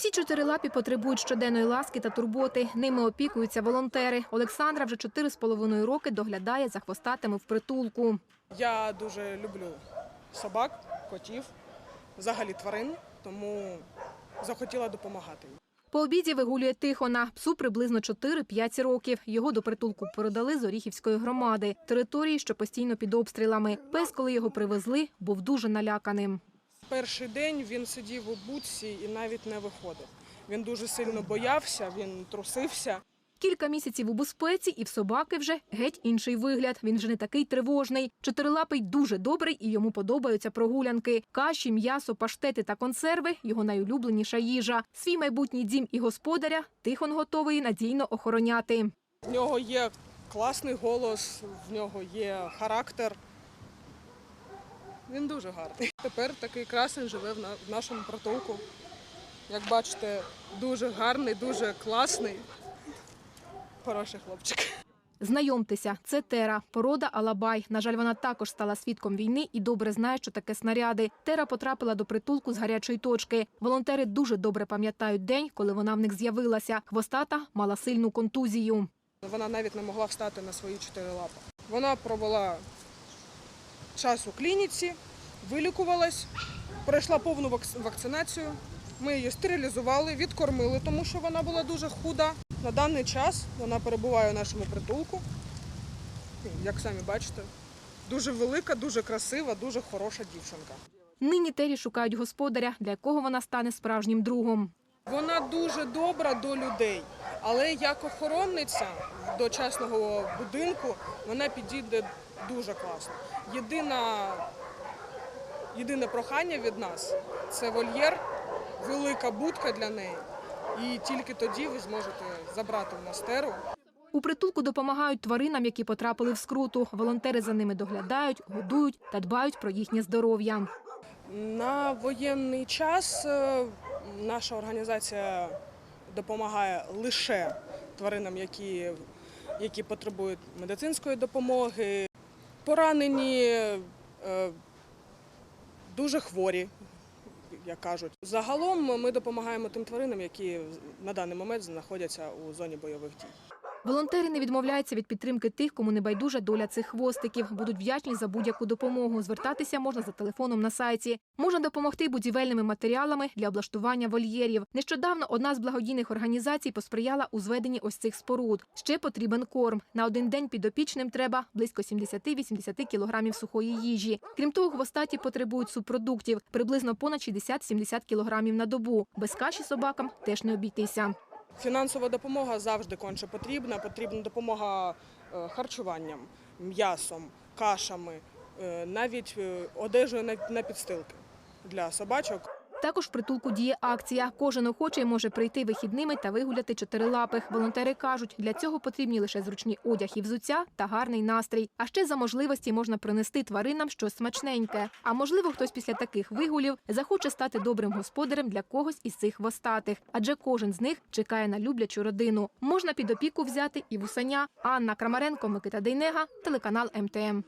Усі чотирилапі потребують щоденної ласки та турботи. Ними опікуються волонтери. Олександра вже чотири з половиною роки доглядає за хвостатими в притулку. Я дуже люблю собак, котів, взагалі тварин, тому захотіла допомагати. По обіді вигулює Тихона. Псу приблизно 4-5 років. Його до притулку передали з Оріхівської громади, території, що постійно під обстрілами. Пес, коли його привезли, був дуже наляканим. Перший день він сидів у будці і навіть не виходив. Він дуже сильно боявся, він трусився. Кілька місяців у безпеці, і в собаки вже геть інший вигляд. Він вже не такий тривожний. Чотирилапий дуже добрий і йому подобаються прогулянки. Каші, м'ясо, паштети та консерви його найулюбленіша їжа. Свій майбутній дім і господаря Тихон готовий надійно охороняти. В нього є класний голос, в нього є характер. Він дуже гарний. Тепер такий красень живе в нашому притулку. Як бачите, дуже гарний, дуже класний. Хороший хлопчик. Знайомтеся, це Тера, порода Алабай. На жаль, вона також стала свідком війни і добре знає, що таке снаряди. Тера потрапила до притулку з гарячої точки. Волонтери дуже добре пам'ятають день, коли вона в них з'явилася. Хвостата мала сильну контузію. Вона навіть не могла встати на свої чотири лапи. Вона провела час у клініці, вилікувалась, пройшла повну вакцинацію. Ми її стерилізували, відкормили, тому що вона була дуже худа. На даний час вона перебуває у нашому притулку. Як самі бачите, дуже велика, дуже красива, дуже хороша дівчинка. Нині Тері шукають господаря, для якого вона стане справжнім другом. Вона дуже добра до людей, але як охоронниця до частного будинку вона підійде дуже класно. Єдина, єдине прохання від нас це вольєр, велика будка для неї. І тільки тоді ви зможете забрати в нас теру. У притулку допомагають тваринам, які потрапили в скруту. Волонтери за ними доглядають, годують та дбають про їхнє здоров'я. На воєнний час е, наша організація допомагає лише тваринам, які, які потребують медицинської допомоги, поранені, е, дуже хворі, як кажуть. Загалом ми допомагаємо тим тваринам, які на даний момент знаходяться у зоні бойових дій. Волонтери не відмовляються від підтримки тих, кому не байдужа доля цих хвостиків. Будуть вдячні за будь-яку допомогу. Звертатися можна за телефоном на сайті. Можна допомогти будівельними матеріалами для облаштування вольєрів. Нещодавно одна з благодійних організацій посприяла у зведенні ось цих споруд. Ще потрібен корм. На один день підопічним треба близько 70-80 кілограмів сухої їжі. Крім того, хвостаті потребують субпродуктів приблизно понад 60-70 кілограмів на добу. Без каші собакам теж не обійтися. Фінансова допомога завжди конче потрібна. Потрібна допомога е, харчуванням, м'ясом, кашами, е, навіть е, одежею на- на підстилки для собачок. Також в притулку діє акція. Кожен охочий може прийти вихідними та вигуляти чотирилапих. Волонтери кажуть, для цього потрібні лише зручні одяг і взуття та гарний настрій. А ще за можливості можна принести тваринам щось смачненьке. А можливо, хтось після таких вигулів захоче стати добрим господарем для когось із цих хвостатих, адже кожен з них чекає на люблячу родину. Можна під опіку взяти і вусаня. Анна Крамаренко, Микита Дейнега, телеканал МТМ.